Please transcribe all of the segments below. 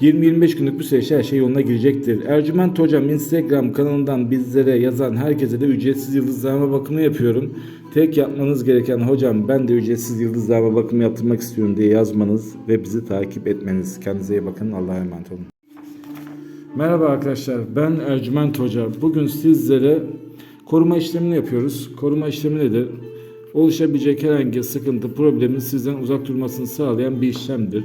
20-25 günlük bir süreç her şey yoluna girecektir. Ercüment Hocam Instagram kanalından bizlere yazan herkese de ücretsiz yıldızlama bakımı yapıyorum. Tek yapmanız gereken hocam ben de ücretsiz yıldızlama bakımı yaptırmak istiyorum diye yazmanız ve bizi takip etmeniz. Kendinize iyi bakın. Allah'a emanet olun. Merhaba arkadaşlar ben Ercüment Hoca. Bugün sizlere koruma işlemini yapıyoruz. Koruma işlemi nedir? Oluşabilecek herhangi sıkıntı, problemin sizden uzak durmasını sağlayan bir işlemdir.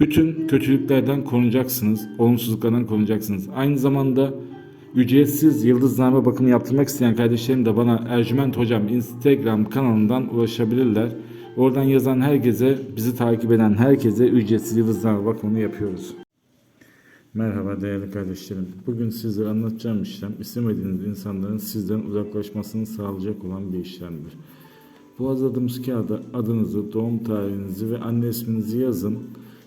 Bütün kötülüklerden korunacaksınız, olumsuzluklardan korunacaksınız. Aynı zamanda ücretsiz yıldızname bakımı yaptırmak isteyen kardeşlerim de bana Ercüment Hocam Instagram kanalından ulaşabilirler. Oradan yazan herkese, bizi takip eden herkese ücretsiz yıldızname bakımını yapıyoruz. Merhaba değerli kardeşlerim. Bugün sizlere anlatacağım işlem istemediğiniz insanların sizden uzaklaşmasını sağlayacak olan bir işlemdir. Bu hazırladığımız kağıda adınızı, doğum tarihinizi ve anne isminizi yazın